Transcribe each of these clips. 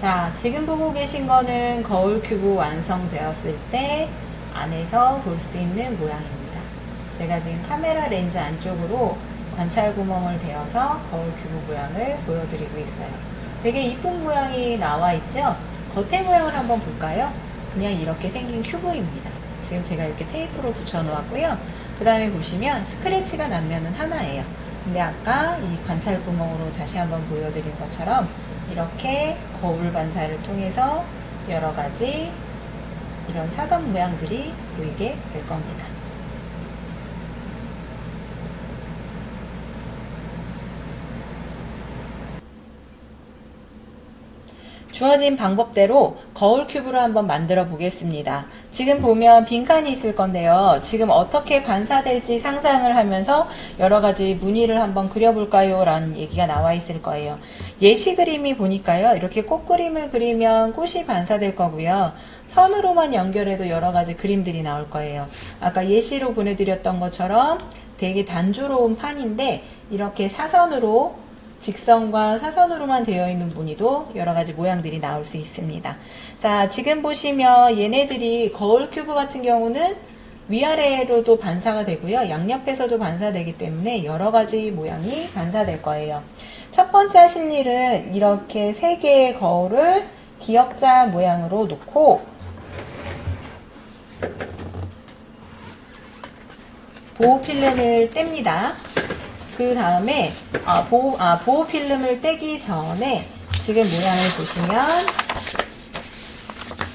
자, 지금 보고 계신 거는 거울 큐브 완성되었을 때 안에서 볼 수 있는 모양입니다. 제가 지금 카메라 렌즈 안쪽으로 관찰 구멍을 대어서 거울 큐브 모양을 보여드리고 있어요. 되게 이쁜 모양이 나와 있죠? 겉에 모양을 한번 볼까요? 그냥 이렇게 생긴 큐브입니다. 지금 제가 이렇게 테이프로 붙여 놓았고요. 그 다음에 보시면 스크래치가 난 면은 하나예요. 근데 아까 이 관찰 구멍으로 다시 한번 보여드린 것처럼 이렇게 거울 반사를 통해서 여러 가지 이런 사선 모양들이 보이게 될 겁니다. 주어진 방법대로 거울 큐브를 한번 만들어 보겠습니다. 지금 보면 빈칸이 있을 건데요. 지금 어떻게 반사될지 상상을 하면서 여러 가지 무늬를 한번 그려볼까요? 라는 얘기가 나와 있을 거예요. 예시 그림이 보니까요. 이렇게 꽃 그림을 그리면 꽃이 반사될 거고요. 선으로만 연결해도 여러 가지 그림들이 나올 거예요. 아까 예시로 보내드렸던 것처럼 되게 단조로운 판인데 이렇게 사선으로 직선과 사선으로만 되어 있는 무늬도 여러 가지 모양들이 나올 수 있습니다. 자, 지금 보시면 얘네들이 거울 큐브 같은 경우는 위아래로도 반사가 되고요. 양옆에서도 반사되기 때문에 여러 가지 모양이 반사될 거예요. 첫 번째 하실 일은 이렇게 세 개의 거울을 기역자 모양으로 놓고 보호 필름을 뗍니다. 그 다음에 아, 보호, 아, 보호 필름을 떼기 전에 지금 모양을 보시면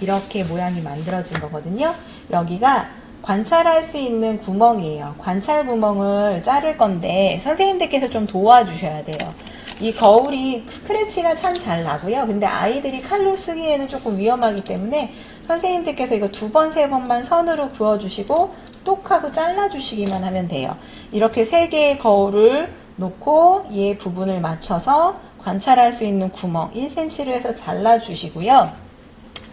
이렇게 모양이 만들어진 거거든요. 여기가 관찰할 수 있는 구멍이에요. 관찰 구멍을 자를 건데 선생님들께서 좀 도와주셔야 돼요. 이 거울이 스크래치가 참 잘 나고요. 근데 아이들이 칼로 쓰기에는 조금 위험하기 때문에 선생님들께서 이거 두 번, 세 번만 선으로 그어주시고 똑 하고 잘라주시기만 하면 돼요. 이렇게 세 개의 거울을 놓고 얘 부분을 맞춰서 관찰할 수 있는 구멍 1cm로 해서 잘라주시고요.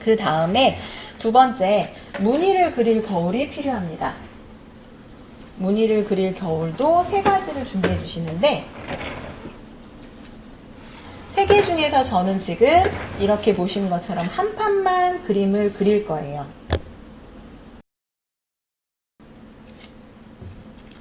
그 다음에 두 번째, 무늬를 그릴 거울이 필요합니다. 무늬를 그릴 거울도 세 가지를 준비해 주시는데, 세 개 중에서 저는 지금 이렇게 보시는 것처럼 한 판만 그림을 그릴 거예요.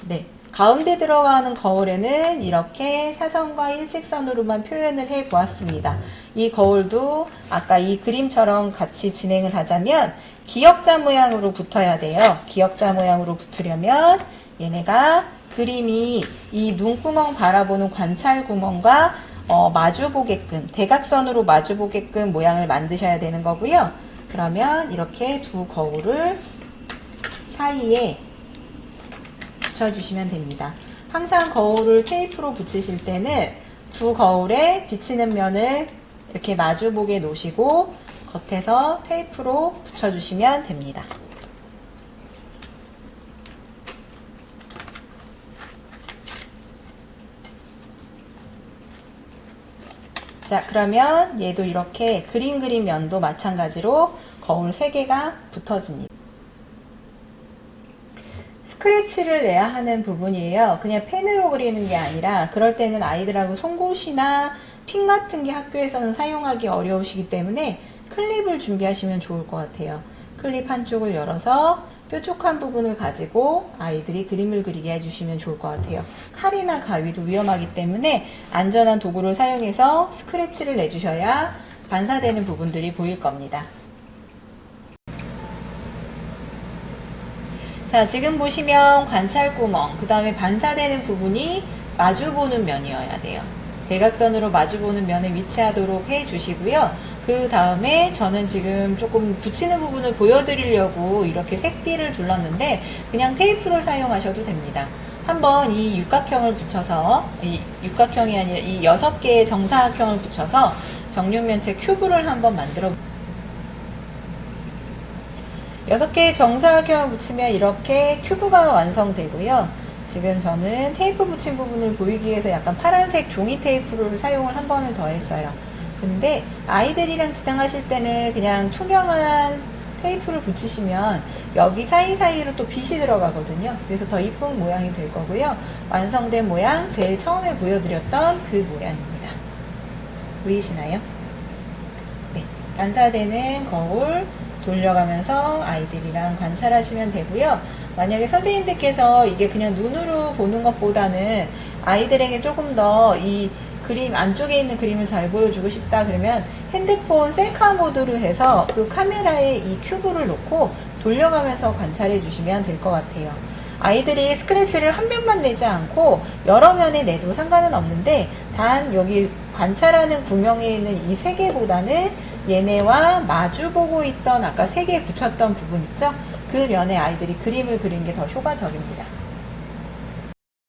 네. 가운데 들어가는 거울에는 이렇게 사선과 일직선으로만 표현을 해 보았습니다. 이 거울도 아까 이 그림처럼 같이 진행을 하자면 기역자 모양으로 붙어야 돼요. 기역자 모양으로 붙으려면 얘네가 그림이 이 눈구멍 바라보는 관찰 구멍과 어, 마주 보게끔 대각선으로 마주 보게끔 모양을 만드셔야 되는 거고요. 그러면 이렇게 두 거울을 사이에 붙여주시면 됩니다. 항상 거울을 테이프로 붙이실 때는 두 거울에 비치는 면을 이렇게 마주보게 놓으시고 겉에서 테이프로 붙여주시면 됩니다. 자, 그러면 얘도 이렇게 그림 그림 면도 마찬가지로 거울 3개가 붙어줍니다. 스크래치를 내야 하는 부분이에요. 그냥 펜으로 그리는 게 아니라 그럴 때는 아이들하고 송곳이나 핀 같은 게 학교에서는 사용하기 어려우시기 때문에 클립을 준비하시면 좋을 것 같아요. 클립 한쪽을 열어서 뾰족한 부분을 가지고 아이들이 그림을 그리게 해주시면 좋을 것 같아요. 칼이나 가위도 위험하기 때문에 안전한 도구를 사용해서 스크래치를 내주셔야 반사되는 부분들이 보일 겁니다. 자, 지금 보시면 관찰구멍, 그 다음에 반사되는 부분이 마주보는 면이어야 돼요. 대각선으로 마주보는 면에 위치하도록 해 주시고요. 그 다음에 저는 지금 조금 붙이는 부분을 보여드리려고 이렇게 색띠를 둘렀는데 그냥 테이프를 사용하셔도 됩니다. 한번 이 육각형을 붙여서 이 육각형이 아니라 이 여섯 개의 정사각형을 붙여서 정육면체 큐브를 한번 만들어 여섯 개의 정사각형을 붙이면 이렇게 큐브가 완성되고요. 지금 저는 테이프 붙인 부분을 보이기 위해서 약간 파란색 종이 테이프를 사용을 한 번을 더 했어요. 근데 아이들이랑 지나가실 때는 그냥 투명한 테이프를 붙이시면 여기 사이사이로 또 빛이 들어가거든요. 그래서 더 이쁜 모양이 될 거고요. 완성된 모양 제일 처음에 보여드렸던 그 모양입니다. 보이시나요? 네. 반사되는 거울 돌려가면서 아이들이랑 관찰하시면 되고요. 만약에 선생님들께서 이게 그냥 눈으로 보는 것보다는 아이들에게 조금 더이 그림 안쪽에 있는 그림을 잘 보여주고 싶다 그러면 핸드폰 셀카 모드로 해서 그 카메라에 이 큐브를 놓고 돌려가면서 관찰해 주시면 될 것 같아요. 아이들이 스크래치를 한 면만 내지 않고 여러 면에 내도 상관은 없는데 단 여기 관찰하는 구명에 있는 이 세 개보다는 얘네와 마주 보고 있던 아까 세 개 붙였던 부분 있죠? 그 면에 아이들이 그림을 그리는 게 더 효과적입니다.